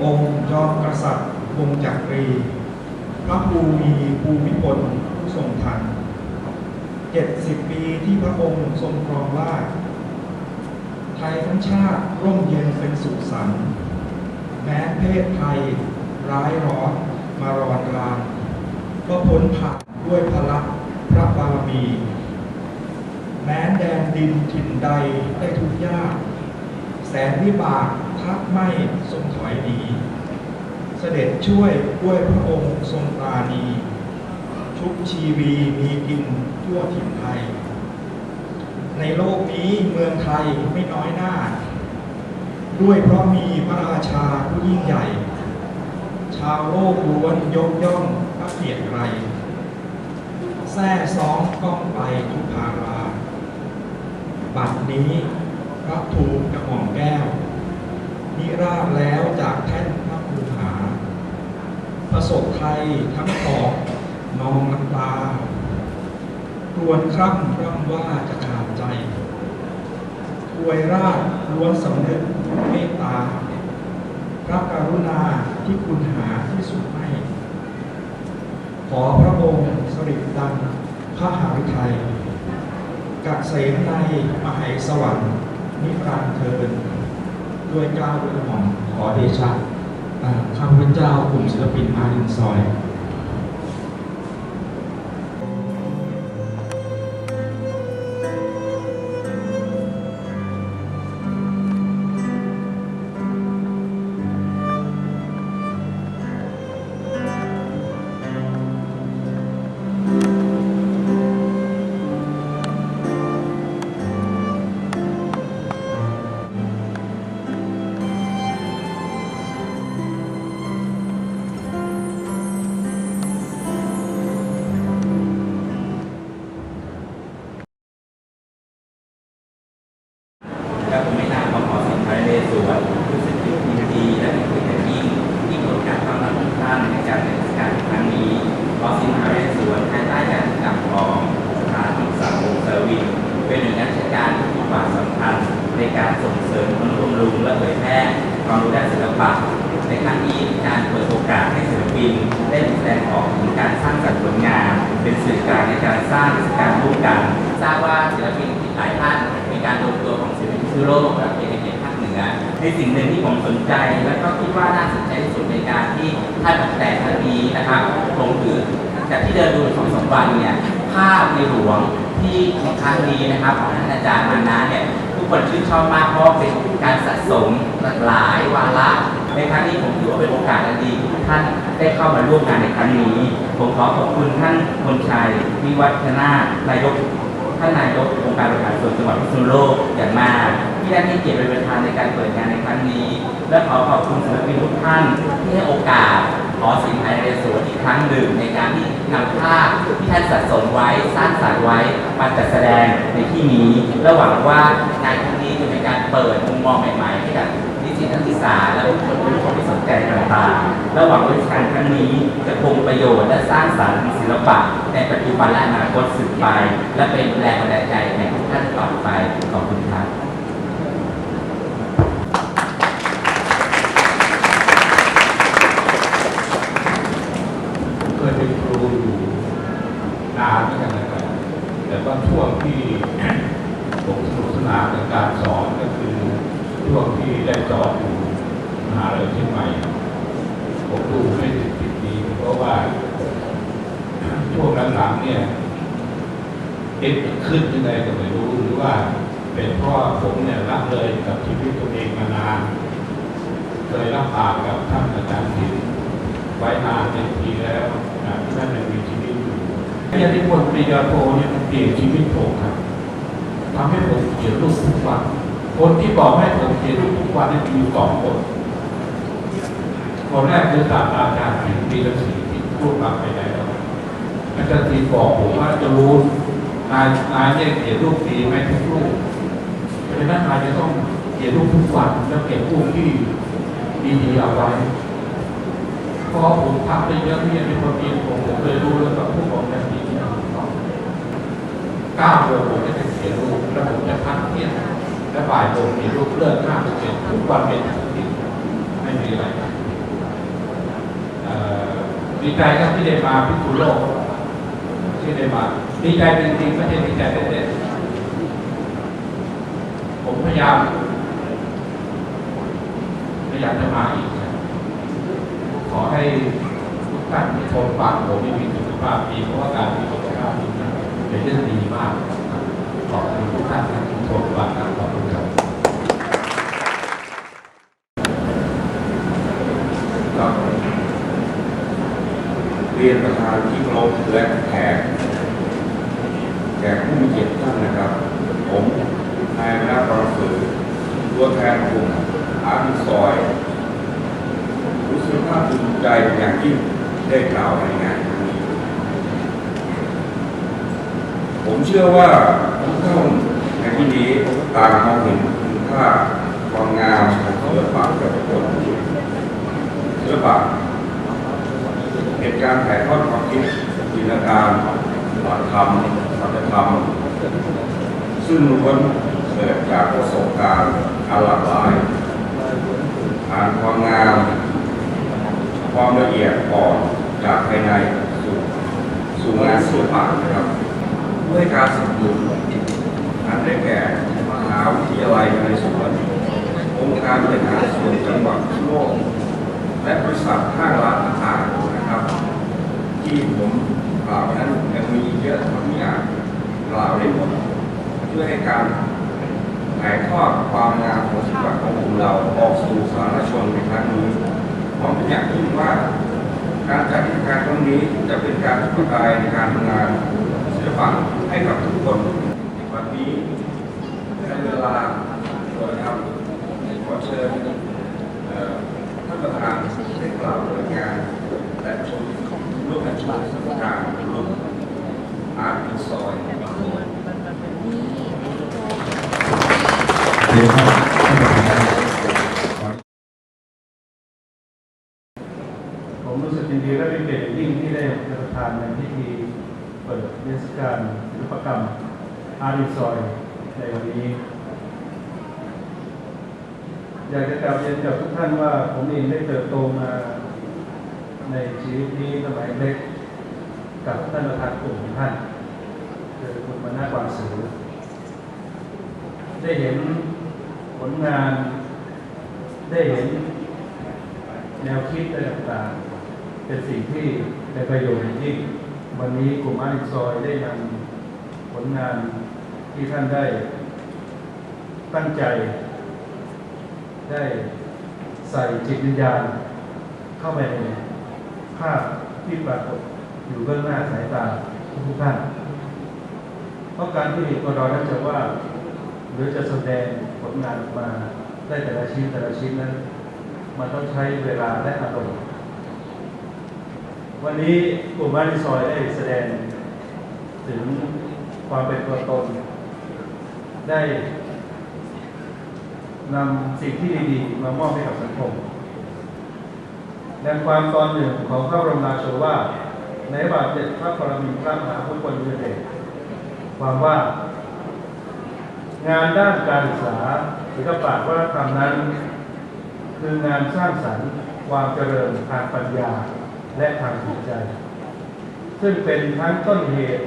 จอมกษัตริย์วงจักรี พระภูมิภูมิพลผู้ทรงทันเจ็ดสิบปีที่พระองค์ทรงครองราชไทยทั้งชาติร่มเย็นเป็นสุขสันต์แม้เพศไทยร้ายร้อนมารอนรานก็พ้นผ่านด้วยพละพระบารมี แม้แดนดินถิ่นใดได้ทุกยาก แสนวิบาก ทักไม่ทรงถอยหนีเสด็จช่วยด้วยพระองค์ทรงปราณีชุบชีวีมีกินทั่วถิ่นไทย ในโลกนี้เมืองไทยไม่น้อยหน้า ด้วยเพราะมีพระราชาผู้ยิ่งใหญ่ ชาวโลกล้วนยกย่องพระเกียรติไรแท้ซ้องก้องไปทุกภาราบัดนี้พระทูลกระหม่อมแก้ว นิราชแล้วจากแท่นพระภูหาประสบไทยทั้งออกนองน้ำตาครวญคร่ำร่ำว่าจะขาดใจถวยราชล้วนสำนึกเมตตา พระกรุณาที่คุณหาที่สุดไม่ ขอพระองค์สริดังพระหฤทัยกักเสมในมหายสวรรค์นิรันเทิน ด้วยเกล้าวด้วยกระหม่อมขอเดชะอ่าข้าพเจ้ากลุ่มศิลปินมาดินซอย และผมไม่นานขอขอสินค้าเลสวนรู้สึกยินดีและเป็นเกียรติยิ่งที่มีโอกาสต้อนรับทุกท่านในการในเทศกาลครั้งนี้ขอสินค้าเลสวนภายใต้การจัดของสถานศึกษาวงศ์เซอร์วิสเป็นหน่วยงานราชการที่มีความสำคัญในการส่งเสริมบำรุงและเผยแพร่ความรู้ด้านศิลปะในครั้งนี้การเปิดโอกาสให้ศิลปินได้แสดงออกถึงการสร้างสรรค์ผลงาน เป็นสื่อกลางในการสร้างกิจการร่วมกันทราบว่าศิลปินหลายท่านมีการรวมตัวของศิลปิน ทั่วโลกแบบเป็นในภาคเหนือในสิ่งหนึ่งที่ผมสนใจ และก็คิดว่าน่าสนใจที่สุดในการที่ท่านออกแต่ครั้งนี้นะครับผมคือจากที่เดินดูสองสามวันเนี่ยภาพในหลวงที่ในครั้งนี้นะครับของท่านอาจารย์มานะเนี่ยทุกคนชื่นชอบมากเพราะเป็นการสะสมหลากหลายวาระในครั้งนี้ผมถือว่าเป็นโอกาสอันดีที่ท่านได้เข้ามาร่วมงานในครั้งนี้ ผมขอขอบคุณท่านพลชัยวิวัฒนานายก ท่านนายกองค์การบริหารส่วนจังหวัดพิษณุโลกอย่างมากที่ได้ให้เกียรติเป็นประธานในการเปิดงานในครั้งนี้ และขอขอบคุณศิลปินทุกท่านที่ให้โอกาสขอสินไทยเรสวนอีกครั้งหนึ่งในการที่นำภาพที่ท่านสะสมไว้สร้างสรรค์ไว้มาจัดแสดงในที่นี้และหวังว่างานครั้งนี้จะเป็นการเปิดมุมมองใหม่ๆให้กับ นิสิตนักศึกษาและผู้คนผู้มที่สนใจต่างๆและหวังว่าการครั้งนี้จะคงประโยชน์และสร้างสรรค์ศิลปะในปัจจุบันและอนาคตสืบไป และเป็นแรงบันดาลใจในทุกท่านต่อไปขอบคุณครับเคยเป็นครูอยู่นานเหมือนกันนะครับแต่ว่าช่วงที่ผมสนุกสนานในการสอนก็คือ ช่วงที่ได้สอนอยู่มหาลัยเชียงใหม่ผมดูไม่ติดติดดีเพราะว่าช่วงหลังๆเนี่ยเอ็ดขึ้นยังไงก็ไม่รู้หรือว่า เป็นเพราะว่าผมเนี่ยละเลยกับชีวิตตัวเองมานานเคยรับปากกับท่านอาจารย์ศิลป์ไว้นานเป็นปีแล้วนะที่ท่านยังมีชีวิตอยู่ปริญญาธิพลปริญญาโทเนี่ยมันเปลี่ยนชีวิตผมครับทำให้ผมเขียนรูปทุกวัน คนที่บอกให้ผมเขียนรูปทุกวันนี่มีอยู่สองคนคนแรกคือศาสตราจารย์ศิลป์ปีละสีที่พูดรับไปแล้วอาจารย์ศิลป์บอกผมว่าจะรู้นายนายเนี่ยเขียนรูปดีไหมทุกรูปเพราะฉะนั้นนายจะต้องเขียนรูปทุกวันแล้วเก็บรูปที่ดีๆเอาไว้พอผมทำไปเยอะเนี่ยเป็นคนดีผมผมเลยรู้แล้วก็ผู้บอกแบบนี้เนี่ยเก้าโมงผมจะเขียนรูปผมจะพักเที่ยง และบ่ายโมงมีรูปเลื่อนห้าเปอร์เซ็นต์ทุกวันเป็นทิตย์ไม่มีอะไรดีใจครับที่ได้มาพิสูโลกที่ได้มาดีใจจริงๆไม่ใช่ดีใจเล่นๆผมพยายามพยายามจะมาอีกขอให้ทุกท่านที่ชมฟังผมมีสุขภาพดีเพราะว่าการมีสุขภาพดีนเป็นเรื่องดีมาก ขอบคุณทุกท่านที่ชมฟังนะขอบคุณครับครับเรียนประธานที่เคารพและแขกแขกผู้มีเกียรติท่านนะครับ ผมนายนาปรสือตัวแทนกลุ่มอาร์ตซอย รู้สึกภาคภูมิใจเป็นอย่างยิ่งได้กล่าวในงานครั้งนี้ ผมเชื่อว่าทุกท่านในที่นี้ต่างมองเห็นคุณค่าความงามของศิลปะและผลศิลปะเหตุการณ์ถ่ายทอดความคิดจินตนาการหลักธรรมสัจธรรม ซึ่งล้วนเกิดจากประสบการณ์อันหลากหลายผ่านความงาม ความละเอียดอ่อนจากภายในสู่สู่งานศิลปะนะครับ ด้วยการสนับสนุนอันได้แก่มหาวิทยาลัยในสวนองค์การบริหารส่วนจังหวัดโลก และบริษัทห้างร้านอาหารนะครับ ที่ผมกล่าวนั้นยังมีอีเยอะที่ไม่อาจกล่าวได้หมดเพื่อให้การถ่ายทอดความงามของศิลปะของกลุ่มเราออกสู่สาธารณชนในครั้งนี้ผมเป็นอย่างยิ่งว่า การจัดกิจกรรครั้งนี้จะเป็นการจุดประกายในการทำงาน ศิลปะให้กับทุกคนวันนี้ในเวลาตัวนะครับขอเชิญท่านประธานได้กล่าวเปิดงานและชมร่วมกันชมสถานการณ์ร่วมอาร์ตอินซอยเรียนครับานประธานขอผมรู้สึกยินดีและเป็นเกียรติยิ่งที่ได้ประธานในพิธี เปิดเทศกาลศิลปกรรมอาร์ติซอยในวันนี้ อยากจะกล่าวเรียนกับทุกท่านว่าผมเองได้เติบโตมาในชีวิตนี้สมัยเล็กกับท่านประธานกลุ่มของท่านคือคุณมานาความสือได้เห็นผลงานได้เห็นแนวคิดอะไรต่างๆเป็นสิ่งที่เป็นประโยชน์อย่างยิ่ง วันนี้กลุ่มอาริซอยได้นำผลงานที่ท่านได้ ตั้งใจ ได้ใส่จิตวิญญาณ เข้าไปในภาพที่ปรากฏอยู่เบื้องหน้าสายตาทุกท่าน เพราะการที่คนเรานั้นจะว่าหรือจะแสดงผลงานออกมาได้แต่ละชิ้นแต่ละชิ้นนั้น มันต้องใช้เวลาและอารมณ์ วันนี้กลุ่มบ้านที่ซอยได้แสดงถึงความเป็นตัวตน ได้นำสิ่งที่ดีๆมามอบให้กับสังคมดังความตอนหนึ่งของพระบรมราโชวาทในบาทเจ็ดพระปรมินทรมหาภูมิพลอดุลยเดชความว่า งานด้านการศึกษาศิลปะวัฒนธรรมนั้น คืองานสร้างสรรค์ความเจริญทางปัญญา และทางจิตใจ ซึ่งเป็นทั้งต้นเหตุ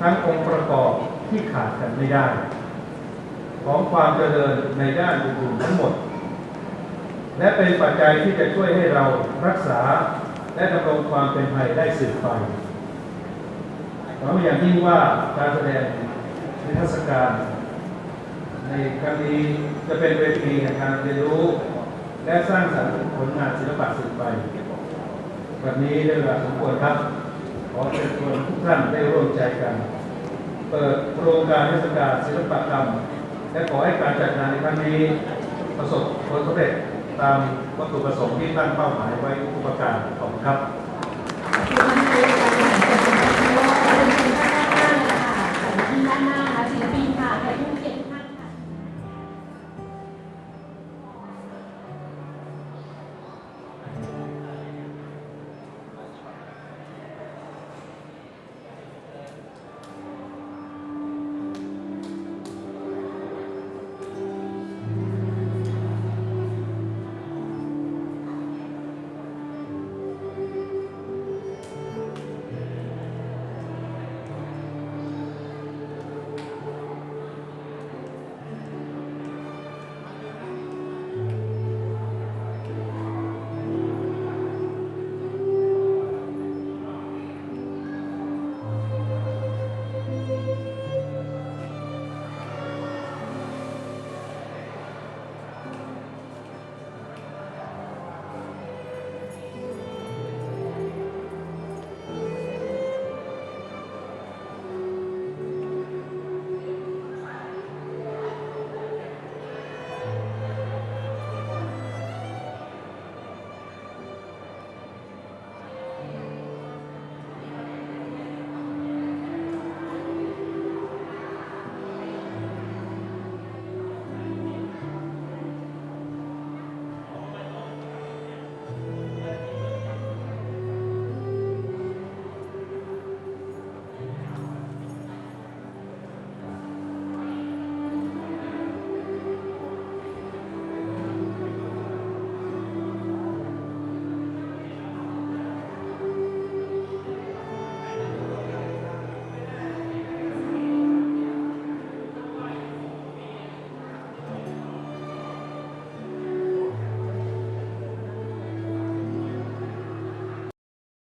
ทั้งองค์ประกอบที่ขาดกันไม่ได้ ของความเจริญในด้านอื่นๆทั้งหมด และเป็นปัจจัยที่จะช่วยให้เรารักษาและดำรงความเป็นไทยได้สืบไปหวังอย่างยิ่งว่าการแสดงนิทรรศการ ในครั้งนี้จะเป็นเวทีแห่งการเรียนรู้ และสร้างสรรค์ผลงานศิลปะสืบไป วันนี้ได้เวลาสมควรครับ ขอเชิญชวนทุกท่านได้ร่วมใจกัน เปิดโครงการเทศกาลศิลปกรรม และขอให้การจัดงานในครั้งนี้ ประสบผลสำเร็จตามวัตถุประสงค์ที่ตั้งเป้าหมายไว้ทุกประการขอบคุณครับ